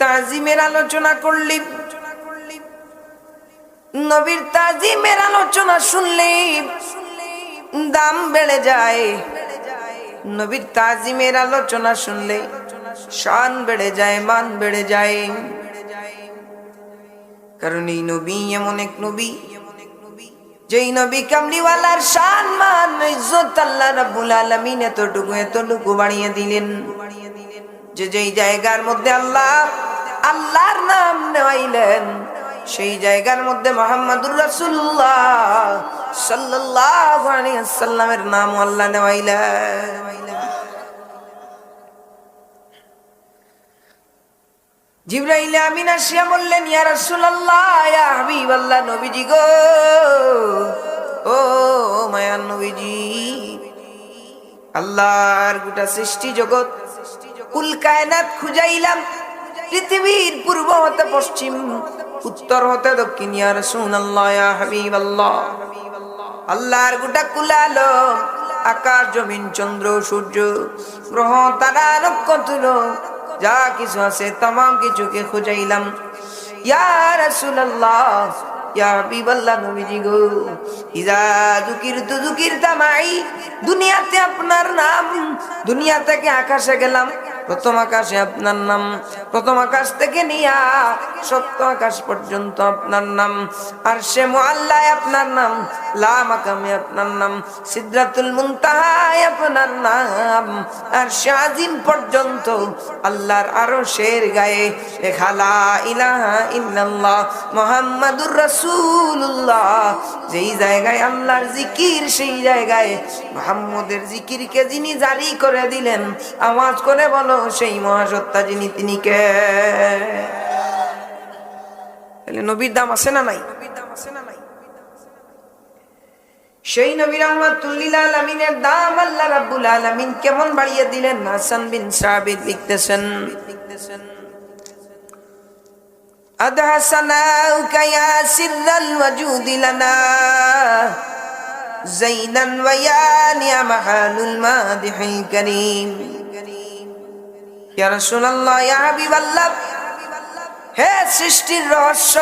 তাজিমের আলোচনা করলি। নবীর তাজিমের আলোচনা দাম বেড়ে যায়। নবীর তাজিমের আলোচনা শুনলে। শান বেড়ে যায়, মান বেড়ে যায়। কারণ এই নবী এমন এক নবী। যেই নবী কামলিওয়ালার শান, মান, ইজ্জত আল্লাহ রাব্বুল আলামিন এতটুকু এতটুকু বাড়িয়ে দিলেন। যে যেই জায়গার মধ্যে আল্লাহ, আল্লাহর নাম নেওয়াইলেন, সেই জায়গার মধ্যে মোহাম্মদুর আলাইহি সাল্লামের নাম আল্লাহ নেওয়াইলেন। জিব্রাইল আমিন আসিয়া বললেন, ইয়া রাসূলুল্লাহ, ইয়া নবীজি গো, ও মায়ান নবীজি, আল্লাহর গোটা সৃষ্টি জগৎ কুল কায়নাত খুঁজাইলাম, পৃথিবীর পূর্ব হতে পশ্চিম, উত্তর হতে দক্ষিণ। ইয়া রাসূলুল্লাহ, ইয়া হাবিবাল্লাহ। আল্লাহর গোটা কুলালো আকাশ, জমিন, চন্দ্র, সূর্য, গ্রহ, তারা নক্ষত্র যা কিছু আছে তাম কিছুকে খুঁজাইলাম। ইয়া রাসূলুল্লাহ, ইয়া হাবিবাল্লাহ, নবীজি গো ইজা যুকিরতু যুকিরতা মাই দুনিয়াতে আপনার নাম, দুনিয়া থেকে আকাশে গেলাম। প্রথম আকাশে আপনার নাম, প্রথম আকাশ থেকে নিয়া সপ্ত আকাশ পর্যন্ত আপনার নাম। আর সে মোয়াল্লায় আপনার নাম, লা মাকামে আপনার নাম সিদ্ধাতুল মুনতাহায় আপনার নাম। আর আজিম পর্যন্ত আল্লাহর আরও শের গায়ে লেখা, লা ইলাহা ইল্লাল্লাহ মুহাম্মাদুর রাসূলুল্লাহ। যেই জায়গায় আল্লাহর জিকির, সেই জায়গায় মুহাম্মদের জিকিরকে যিনি জারি করে দিলেন, আওয়াজ করে বলো সেই মহাসত্তা যিনি তিনি কে তাহলে নবীর দাম আছে না নাই সেই নবী রহমাতুল্লিল আলমিনের দাম আল্লাহ রাব্বুল আলমিন কেমন বাড়িয়ে দিলেন হাসান বিন সাবিত লিখতেছেন أدهسناك يا سر الوجود لنا زينا ويا نعم حال المادح الكريم হে সৃষ্টির রহস্য,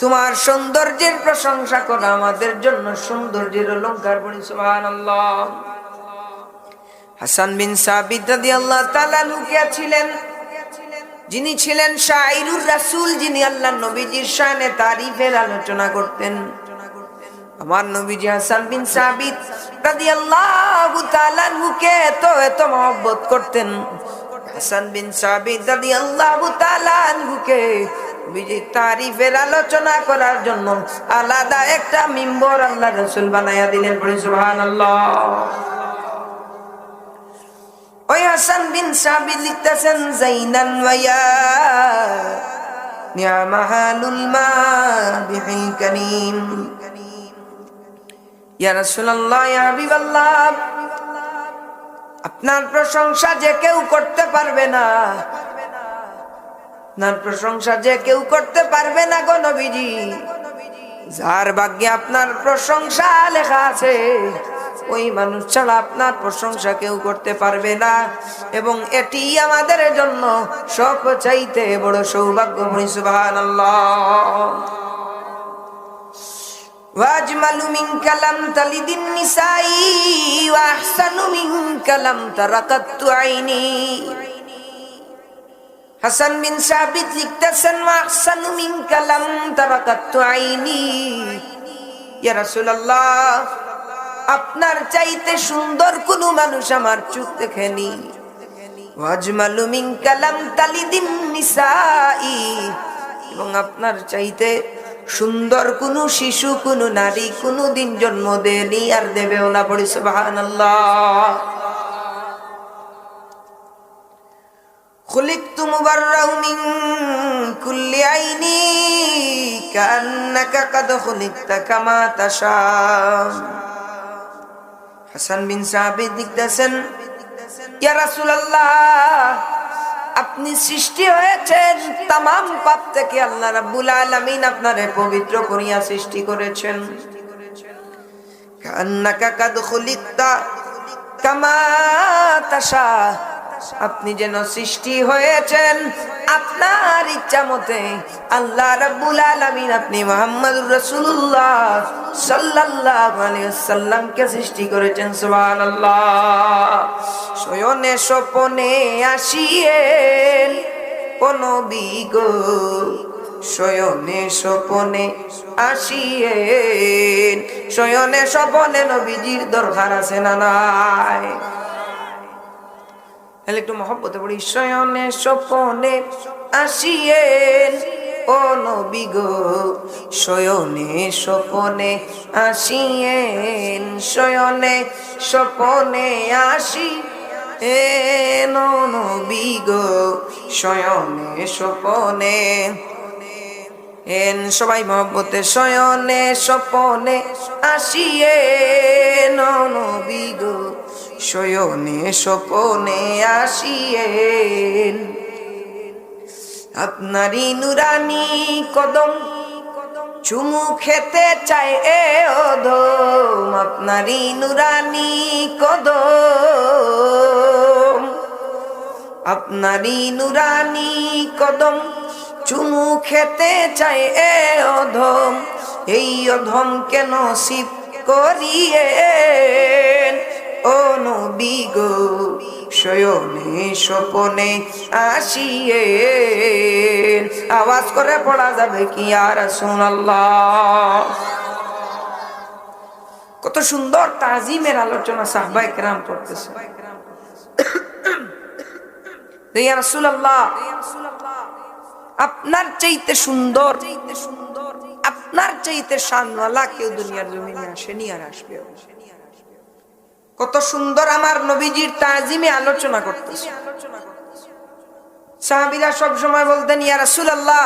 তোমার সৌন্দর্যের প্রশংসা করা আমাদের জন্য সৌন্দর্যের অলঙ্কার বলি হাসান বিন সাবিত রাদিয়াল্লাহু তাআলা লুকিয়া ছিলেন। যিনি ছিলেন শাইরুর রাসূল, যিনি আল্লাহ নবীজির শানে তারিফের আলোচনা করতেন। আমার নবীজি হাসান বিন সাবিত রাদিয়াল্লাহু তাআলা নুকে এত এত মহব্বত করতেন। হাসান বিন সাবিত রাদিয়াল্লাহু তাআলা নুকে নবীজি তারিফের আলোচনা করার জন্য আলাদা একটা মিম্বর আল্লাহ রাসূল বানায়া দিলেন পড়ে, সুবহানাল্লাহ। ওই হাসান বিন সাবিত লিখতেছেন, জাইনান ওয়া নিয়ামাহালুল মাদিহিল কারীম। আপনার প্রশংসা যে কেউ করতে পারবে না। আপনার প্রশংসা যে কেউ করতে পারবে না গো নবীজি। যার ভাগ্যে আপনার প্রশংসা লেখা আছে, ওই মানুষ ছাড়া আপনার প্রশংসা কেউ করতে পারবে না। এবং এটি আমাদের জন্য সব চাইতে বড় সৌভাগ্য সুবহানাল্লাহ। واجمل منك لم تلد النساء واحسن منك لم ترقت عيني হাসান বিন সাবিত লিখতেছেন ওয়াহসানু মিনকা লাম তারাকাতু আইনি ইয়া রাসূলুল্লাহ আপনার চাইতে সুন্দর কোন মানুষ আমার চোখ দেখেনি ওয়াজমালু মিনকা লাম তালিদিন নিসাই এবং আপনার চাইতে সুন্দর কোন শিশু কোন নারী কোনো দিন জন্ম দেয়নি আর দেবেও না পড়ি সুবহানাল্লাহ خلقت مبرأ من كل عيني كأنك قد خلقت كما تشاء হাসান বিন সাহাবি দিকতেছেন ইয়া রাসূলুল্লাহ আপনি সৃষ্টি হয়েছেন, তামাম পাপ থেকে আল্লাহ রাব্বুল আলামিন আপনারে পবিত্র করিয়া সৃষ্টি করেছেন। কান্নাকা কাদ খুলিকতা, কামা তাশা আপনি যেন সৃষ্টি হয়েছেন আপনার ইচ্ছা মতে। আল্লাহ রাব্বুল আলামিন আপনি মোহাম্মদুর রাসূলুল্লাহ সাল্লাল্লাহু আলাইহি ওয়াসাল্লামকে সৃষ্টি করেছেন, সুবহানাল্লাহ। শয়নে স্বপনে আসিয়েন কোন বিগো শয়নে স্বপনে আসিয়েন। শয়নে স্বপনে নবীজির দরকার আছে না নাই? তাহলে একটু মহব্বতে পড়ি শয়নে স্বপনে আসিয়েন, ও নবী গো, শয়নে স্বপনে আসিয়েন, শয়নে স্বপনে আসি এন নবী গো, শয়নে স্বপনে এন সবাই মহব্বতে, শয়নে স্বপনে আসিয়ে নবী গো শয়নে স্বপনে আসিয়েন। আপনারই নুরানি কদম চুমু খেতে চায় এ অধম। আপনারই নুরানি কদম, আপনারই নুরানি কদম চুমু খেতে চায় এ অধম। এই অধম কেন শিব করিয়ে ও গো, শয়নে স্বপনে আসিয়ে। আওয়াজ করে পড়া যাবে কি আর রাসূলুল্লাহ? কত সুন্দর তাজিমের আলোচনা সাহবাই কেরাম করতেছে। আপনার চাইতে সুন্দর, আপনার চাইতে শানওয়ালা কেউ দুনিয়ার জমিনে আসেনি আর আসবে কত সুন্দর আমার নবীজির তাজিমে আলোচনা করতেছে। সাহাবিরা সব সময় বলতেন, ইয়া রাসূলুল্লাহ,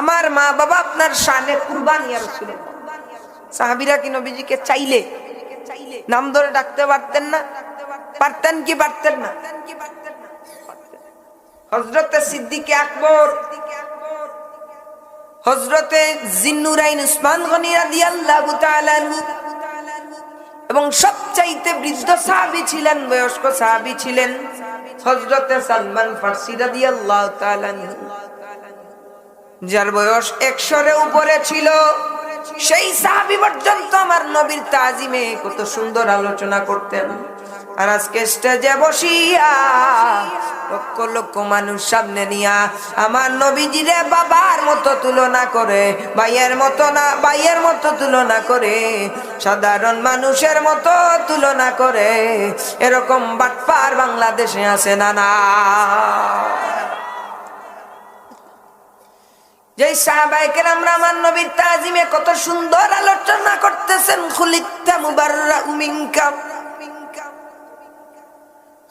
আমার মা বাবা আপনার শানে কুরবান ইয়া রাসূলুল্লাহ। সাহাবিরা কি নবীজিকে চাইলে নাম ধরে ডাকতে পারতেন না? পারতেন কি পারতেন না? হজরতে সিদ্দিকে আকবর হজরতে জিন্নুরাইন উসমান গনি রাদিয়াল্লাহু তাআলা এবং সবচাইতে বৃদ্ধ সাহাবি ছিলেন, বয়স্ক সাহাবি ছিলেন হজরতে সালমান ফার্সি রাদি আল্লাহ যার বয়স একশোরে উপরে ছিল। সেই সাহাবি পর্যন্ত আমার নবীর তাজিমে কত সুন্দর আলোচনা করতেন। আর আজকে স্টেজে বসিয়া লক্ষ লক্ষ মানুষ সামনে নিয়া আমার নবীজিরে বাবার মতো তুলনা করে, ভাইয়ের মতো না, ভাইয়ের মতো তুলনা করে, সাধারণ মানুষের মতো তুলনা করে, এরকম বাটপার বাংলাদেশে আছে না না। যে সাহাবাইকের আমরা আমার নবীর তাজিমে কত সুন্দর আলোচনা করতেছেন, খুলিত্তা মুবাররা উমিনকা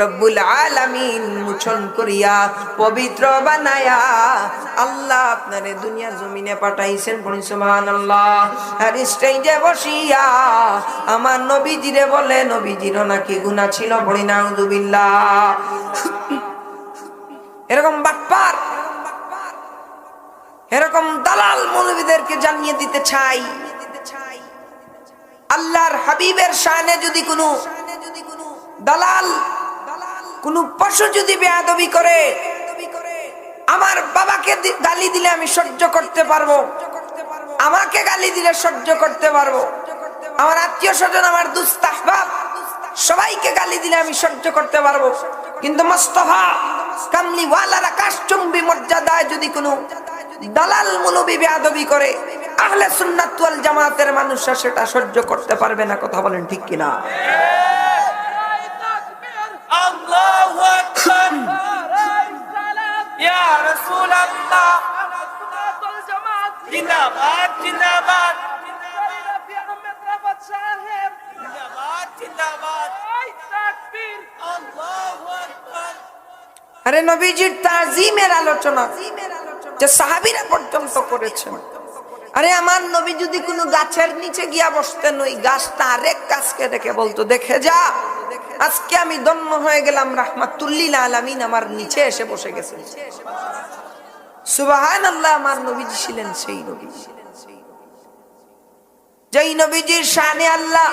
রব্বুল আলামিন মুছন করিয়া, পবিত্র বানায়া, আল্লাহ আপনারে দুনিয়া জমিনে পাঠাইছেন পড়ি সুবহানাল্লাহ। আর স্টেজে বসিয়া আমার নবীজিরে বলে নবীজির নাকি গুনাহ ছিল পড়ি নাউযুবিল্লাহ এরকম বাটপার, এরকম দালাল মৌলবীদেরকে জানিয়ে দিতে চাই। আল্লাহর হাবিবের শানে যদি কোনো দালাল কোন পশু যদি বেয়াদবি করে, আমার বাবাকে গালি দিলে আমি সহ্য করতে পারব। আমাকে গালি দিলে সহ্য করতে পারব। আমার আত্মীয় স্বজন, আমার দুস্তাহবাব সবাইকে গালি দিলে আমি সহ্য করতে পারব। কিন্তু মোস্তফা কামলি ওয়ালার আকাশ চুম্বি মর্যাদায় যদি কোনো দালাল মুলবি বেয়াদবি করে, আহলে সুন্নাত ওয়াল জামাতের মানুষরা সেটা সহ্য করতে পারবে না, কথা বলেন ঠিক কিনা? আরে নবীজির তাজিমের আলোচনা যে সাহাবিরা পর্যন্ত করেছেন। আরে আমার নবী যদি কোনো গাছের নিচে গিয়া বসতেন, ওই গাছটা আরেক গাছকে দেখে বলতো, দেখে যা। আজকে আমি দন্য হয়ে গেলাম রাহমাতুল্লিল আলামিন আমার নিচে এসে বসে গেছে। সুবাহান আল্লাহ আমার নবীজি ছিলেন সেই নবী। যেই নবীজির শানে আল্লাহ,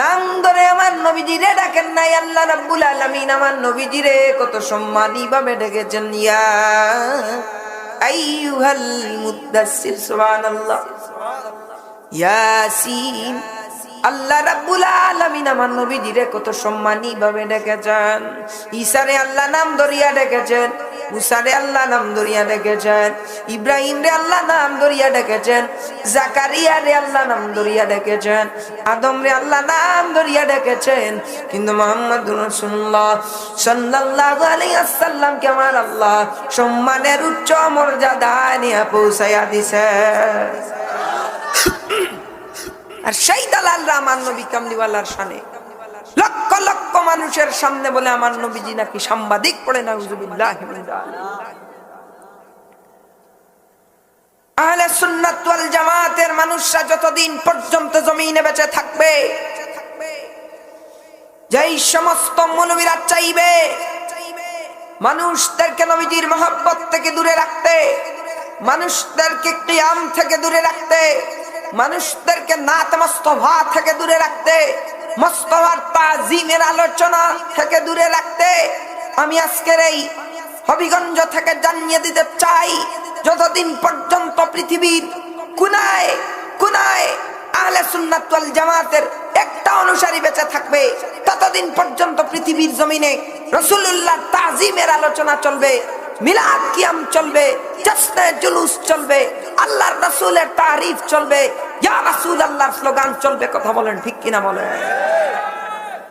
নাম ধরে আমার নবীজিরে ডাকেন নাই, আল্লাহ রাব্বুল আলামিন আমার নবীজিরে কত সম্মানী ভাবে ডেকেছেন, ইয়া আইয়ুহাল মুদ্দাসসির সুবহানাল্লাহ। ইয়াসিন আল্লাহ রাব্বুল আলামিন আমার নবীজিরে কত সম্মানী ভাবে ডেকেছেন। ঈসারে আল্লাহ নাম ধরিয়া ডেকেছেন, মুসারে আল্লাহ নাম ধরিয়া ডেকেছেন ইব্রাহিম রে আল্লাহ নাম ধরিয়া ডেকেছেন জাকারিয়া রে আল্লাহ নাম ধরিয়া ডেকেছেন আদম রে আল্লাহ নাম ধরিয়া ডেকেছেন। কিন্তু মোহাম্মদ রাসূলুল্লাহ সাল্লাল্লাহু আলাইহি ওয়াসাল্লাম কে আমার আল্লাহ সম্মানের উচ্চ মর্যাদায় নিয়ে পৌঁছাইয়া দিছে। আর সেই দালালরা আমার নবী কামলিওয়ালার সানে লক্ষ লক্ষ মানুষের সামনে বলে আমার নবীজি নাকি সাংবাদিক পড়ে না আহলে সুন্নাত ওয়াল জামাতের মানুষরা যতদিন পর্যন্ত জমিনে বেঁচে থাকবে, যেই সমস্ত মৌলবীরা চাইবে, মানুষদেরকে নবীজির মহব্বত থেকে দূরে রাখতে, মানুষদেরকে কিয়াম থেকে দূরে রাখতে মানুষদেরকে নাত মস্তফা থেকে দূরে রাখতে, মস্তফার তাজিমের আলোচনা থেকে দূরে রাখতে আমি আজকের এই হবিগঞ্জ থেকে জানিয়ে দিতে চাই, যতদিন পর্যন্ত পৃথিবীর কুনায় কুনায় আহলে সুন্নাত জামাতের একটা অনুসারী বেঁচে থাকবে, ততদিন পর্যন্ত পৃথিবীর জমিনে রসুল্লাহ তাজিমের আলোচনা চলবে। মিলাদ কিয়াম চলবে জশ্নে জুলুস চলবে, আল্লাহর রাসূলের তারিফ চলবে। ইয়া রাসূল আল্লাহর স্লোগান চলবে, কথা বলেন ঠিক কিনা বলেন?